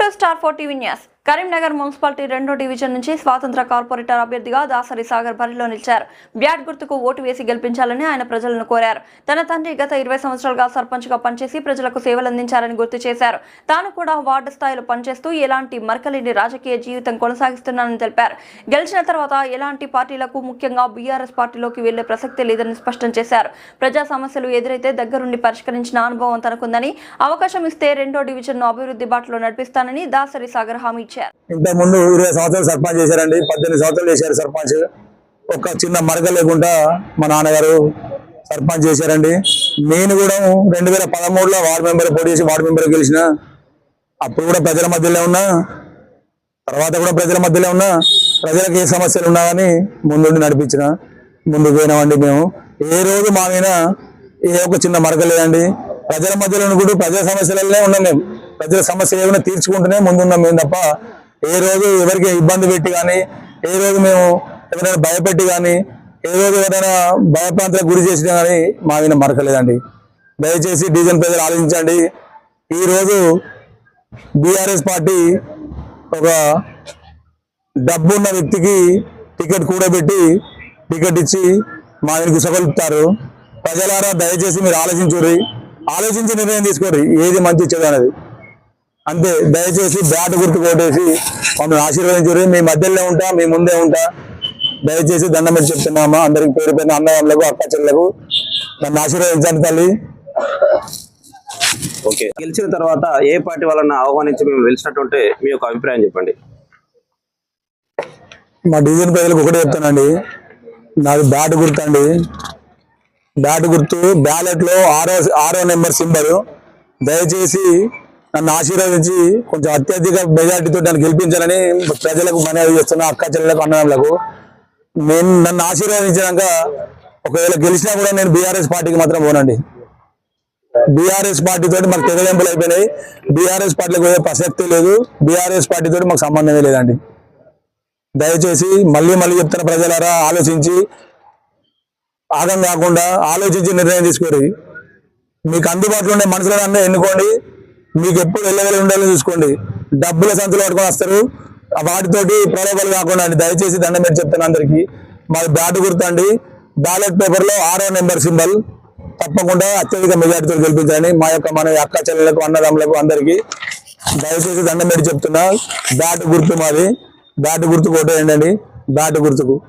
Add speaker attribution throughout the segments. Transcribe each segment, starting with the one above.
Speaker 1: to Star 40 years. Karimnagar municipality రెండో division నుంచి స్వాతంత్ర కార్పొరేటర్ అభ్యర్థిగా దాసరి సాగర్ బరిలో నిలిచారు. బ్యాట్ గుర్తుకు ఓటు వేసి గెలిపించాలని ఆయన ప్రజలను కోరారు. తన తండ్రి గత ఇరవై సంవత్సరాలుగా సర్పంచ్గా పనిచేసి ప్రజలకు సేవలందించారని గుర్తు చేశారు. తాను కూడా వార్డు స్థాయిలో పనిచేస్తూ ఎలాంటి మరకలేని రాజకీయ జీవితం కొనసాగిస్తున్నానని తెలిపారు. గెలిచిన తర్వాత ఎలాంటి పార్టీలకు ముఖ్యంగా బీఆర్ఎస్ పార్టీలోకి వెళ్ళే ప్రసక్తి లేదని స్పష్టం చేశారు. ప్రజా సమస్యలు ఎదురైతే దగ్గరుండి పరిష్కరించిన అనుభవం తనకుందని అవకాశం ఇస్తే రెండో డివిజన్ను అభివృద్ధి బాటలో నడిపిస్తానని దాసరి సాగర్ హామీ ఇచ్చారు.
Speaker 2: ఇంతకు ముందు ఇరవై సంవత్సరాలు సర్పంచ్ చేశారండి పద్దెనిమిది సంవత్సరాలు చేశారు సర్పంచ్. ఒక చిన్న మరక లేకుండా మా నాన్నగారు సర్పంచ్ చేశారండి. నేను కూడా రెండు వేల పదమూడులో వార్డు మెంబర్ పోటీ చేసి వార్డు మెంబర్ గెలిచిన అప్పుడు కూడా ప్రజల మధ్యలో ఉన్నా తర్వాత కూడా ప్రజల మధ్యలో ఉన్నా ప్రజలకు ఏ సమస్యలు ఉన్నా కానీ ముందుండి నడిపించిన ముందుకు పోయినామండి మేము. ఏ రోజు మా మీద ఏ ఒక చిన్న మరక లేదండి. ప్రజల మధ్యలో కూడా ప్రజల సమస్యలనే ఉన్నాం మేము. ప్రజల సమస్య ఏమైనా తీర్చుకుంటూనే ముందున్నాం మేము తప్ప ఏ రోజు ఎవరికి ఇబ్బంది పెట్టి కానీ ఏ రోజు మేము ఎవరైనా భయపెట్టి కానీ ఏ రోజు ఎవరైనా భయప్రాంతాలకు గురి చేసినా కానీ మా మీద మరకలేదండి. దయచేసి డీజన్ ప్రజలు ఆలోచించండి. ఈరోజు బీఆర్ఎస్ పార్టీ ఒక డబ్బున్న వ్యక్తికి టికెట్ కూడబెట్టి టికెట్ ఇచ్చి మా ఆయనకు సగలుపుతారు. ప్రజలారా దయచేసి మీరు ఆలోచించుర్రి. ఆలోచించి నిర్ణయం తీసుకోర్రి. ఏది మంచి చెడు అనేది. అంతే దయచేసి బ్యాట్ గుర్తు కొట్టేసి మమ్మల్ని ఆశీర్వదించుర్రి మీ మధ్యలో ఉంటా మీ ముందే ఉంటా. దయచేసి దండం పెట్టి చెప్తున్నామా? అందరికి పేరు పేరున అన్నదమ్ములకు అక్క చెల్లెలకు నన్ను ఆశీర్వదించండి తల్లి.
Speaker 3: ఓకే. గెలిచిన తర్వాత ఏ పార్టీ వాళ్ళని ఆహ్వానించి మేము గెలిచినట్టుంటే మీ యొక్క అభిప్రాయం చెప్పండి.
Speaker 2: మా డివిజన్ ప్రజలకు ఒకటే చెప్తానండి. నాది బ్యాట్ గుర్తు అండి. బ్యాట్ గుర్తు బ్యాలెట్లో ఆరో ఆరో నెంబర్ సింబల్. దయచేసి నన్ను ఆశీర్వదించి కొంచెం అత్యధిక మెజార్టీతో నన్ను గెలిపించాలని ప్రజలకు మనవి చేస్తున్నా అక్క చెల్లెలకు అన్నదమ్ములకు. నేను నన్ను ఆశీర్వదించినాక ఒకవేళ గెలిచినా కూడా నేను బీఆర్ఎస్ పార్టీకి మాత్రం పోనండి. బీఆర్ఎస్ పార్టీతో మాకు తెగదెంపులు అయిపోయినాయి. బీఆర్ఎస్ పార్టీలకు పోయే ప్రసక్తి లేదు. బీఆర్ఎస్ పార్టీతో మాకు సంబంధమే లేదండి. దయచేసి మళ్ళీ మళ్ళీ చెప్తున్న ప్రజలారా ఆలోచించి ఆగం కాకుండా ఆలోచించి నిర్ణయం తీసుకోరు. మీకు అందుబాటులో ఉండే మనుషులను ఎన్నుకోండి. మీకు ఎప్పుడు వెళ్ళగలి ఉండాలని చూసుకోండి. డబ్బుల సంచులు పట్టుకొని వస్తారు. వాటితోటి ప్రలోభాలు కాకుండా అండి. దయచేసి దండం పెట్టి చెప్తాను అందరికి. మాది బ్యాట్ గుర్తండి. బ్యాలెట్ పేపర్లో ఆరో నెంబర్ సింబల్. తప్పకుండా అత్యధిక మెజార్టీతో గెలిపించాలని మా యొక్క మన అక్క చెల్లెలకు అన్నదమ్ములకు అందరికీ దయచేసి దండం పెట్టి చెప్తున్నా. బ్యాట్ గుర్తు మాది. బ్యాట్ గుర్తు కోట ఏంటండి? బ్యాట్ గుర్తుకు.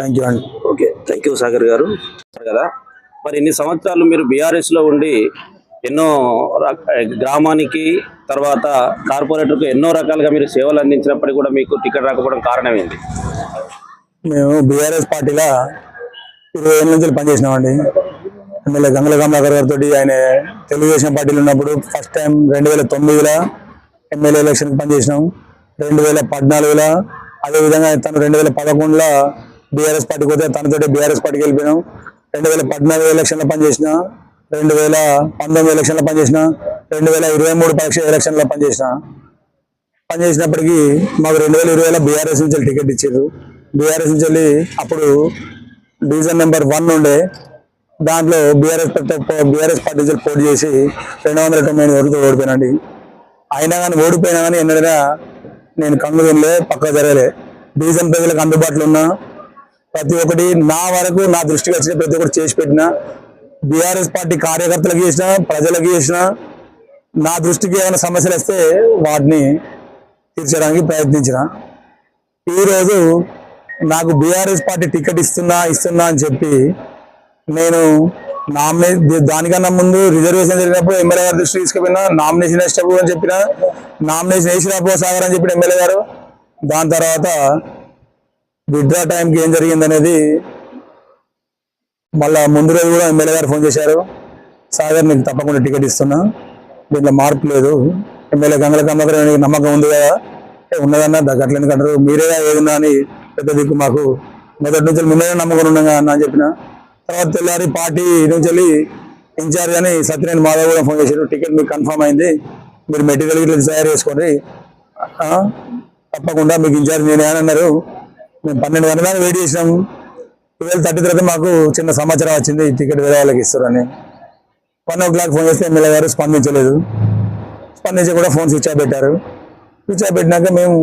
Speaker 2: థ్యాంక్ యూ అండి.
Speaker 3: ఓకే థ్యాంక్ యూ సాగర్ గారు. కదా? మరి ఇన్ని సంవత్సరాలు మీరు బీఆర్ఎస్లో ఉండి ఎన్నో గ్రామానికి తర్వాత కార్పొరేటర్కు ఎన్నో రకాలుగా మీరు సేవలు అందించినప్పటికీ కూడా మీకు టికెట్ రాకపోవడం కారణం ఏంటి
Speaker 2: మేము బీఆర్ఎస్ పార్టీలో ఇరవై ఏళ్ళ నుంచి పనిచేసినామండి ఎమ్మెల్యే గంగల కమలాకర్ గారితో ఆయన తెలుగుదేశం పార్టీలో ఉన్నప్పుడు ఫస్ట్ టైం రెండు వేల తొమ్మిదిలో ఎమ్మెల్యే ఎలక్షన్ పనిచేసినాం రెండు వేల పద్నాలుగులో అదేవిధంగా తను రెండు వేల పదకొండులో బీఆర్ఎస్ పార్టీకి పోతే తనతోటి బీఆర్ఎస్ పార్టీకి వెళ్ళిపోయినాం. రెండు వేల పద్నాలుగు ఎలక్షన్లో పనిచేసిన రెండు వేల పంతొమ్మిది ఎలక్షన్లో పనిచేసిన రెండు వేల ఇరవై మూడు పరీక్ష ఎలక్షన్లో పనిచేసిన. పనిచేసినప్పటికీ మాకు రెండు వేల ఇరవైలో బీఆర్ఎస్ నుంచి టికెట్ ఇచ్చారు. బీఆర్ఎస్ నుంచి వెళ్ళి అప్పుడు డివిజన్ నెంబర్ వన్ ఉండే దాంట్లో బీఆర్ఎస్ బీఆర్ఎస్ పార్టీ పోటీ చేసి రెండు వందల తొంభై ఎనిమిది ఓడిపోయినండి. అయినా కానీ ఓడిపోయినా కానీ ఎన్నడైనా నేను కన్ను తినలే పక్క జరగలే. డివిజన్ ప్రజలకు అందుబాటులో ఉన్నా ప్రతి ఒక్కటి నా వరకు నా దృష్టికి వచ్చిన ప్రతి ఒక్కటి చేసి పెట్టిన బీఆర్ఎస్ పార్టీ కార్యకర్తలకు చేసిన ప్రజలకు చేసిన నా దృష్టికి ఏమైనా సమస్యలు వస్తే వాటిని తీర్చడానికి ప్రయత్నించిన. ఈరోజు నాకు బీఆర్ఎస్ పార్టీ టికెట్ ఇస్తున్నా ఇస్తున్నా అని చెప్పి నేను నామినే దానికన్నా ముందు రిజర్వేషన్ జరిగినప్పుడు ఎమ్మెల్యే గారి దృష్టి తీసుకుపోయినా నామినేషన్ వేసేటప్పుడు అని చెప్పిన నామినేషన్ వేసినప్పుడు సాగర్ అని చెప్పిన ఎమ్మెల్యే గారు దాని తర్వాత విత్డ్రా టైంకి ఏం జరిగిందనేది మళ్ళా ముందు రోజు కూడా ఎమ్మెల్యే గారు ఫోన్ చేశారు. సాగర్ నీకు తప్పకుండా టికెట్ ఇస్తున్నా. దీంట్లో మార్పు లేదు. ఎమ్మెల్యే గంగల కమ్మకరానికి నమ్మకం ఉంది కదా. ఏ ఉన్నదన్నా దగ్గర అంటారు మీరే ఏదన్నా అని పెద్ద దిక్కు మాకు. మొదటి నుంచి ముందే నమ్మకం ఉన్నాగా అన్న అని చెప్పిన. తర్వాత తెల్లారి పార్టీ నుంచి వెళ్ళి ఇన్ఛార్జ్ అని సత్యనారాయణ మాధవ్ కూడా ఫోన్ చేశారు. టికెట్ మీకు కన్ఫర్మ్ అయింది. మీరు మెటీరియల్ ఇట్లా తయారు చేసుకోండి. తప్పకుండా మీకు ఇన్ఛార్జ్ నేనే అని అన్నారు. మేము పన్నెండు గంటల wait wait two twelve thirty తర్వాత మాకు చిన్న సమాచారం వచ్చింది టికెట్ వేరే వాళ్ళకి ఇస్తారని. వన్ ఓ క్లాక్ ఫోన్ చేస్తే ఎమ్మెల్యే గారు స్పందించలేదు. స్పందించి కూడా ఫోన్ స్విచ్ ఆఫ్ పెట్టారు. స్విచ్ మేము పెట్టినాక మేము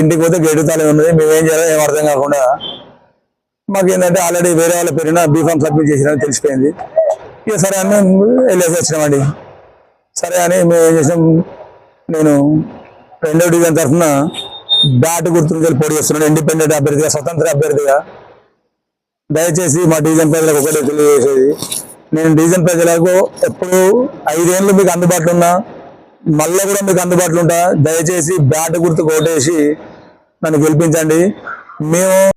Speaker 2: ఇంటికి పోతే గేటు తాళం ఉన్నది. మేము ఏం చేయాలో ఏం అర్థం కాకుండా మాకు ఏంటంటే ఆల్రెడీ వేరే వాళ్ళ పేరున బీఫామ్ సబ్మిట్ చేసినని తెలిసిపోయింది. ఇక సరే అని వెళ్ళేసి వచ్చినామండి. సరే అని మేము ఏం చేసాం నేను రెండో డివిజన్ తరఫున బ్యాట్ గుర్తు పోటీ చేస్తున్నాను ఇండిపెండెంట్ అభ్యర్థిగా స్వతంత్ర అభ్యర్థిగా. దయచేసి మా డివిజన్ ప్రజలకు ఒకటే తెలియజేసేది. నేను డివిజన్ ప్రజలకు ఎప్పుడు ఐదేళ్ళు మీకు అందుబాటులో ఉన్నా మళ్ళీ కూడా మీకు అందుబాటులో ఉంటా. దయచేసి బ్యాట్ గుర్తు కొట్టేసి నన్ను గెలిపించండి. మేము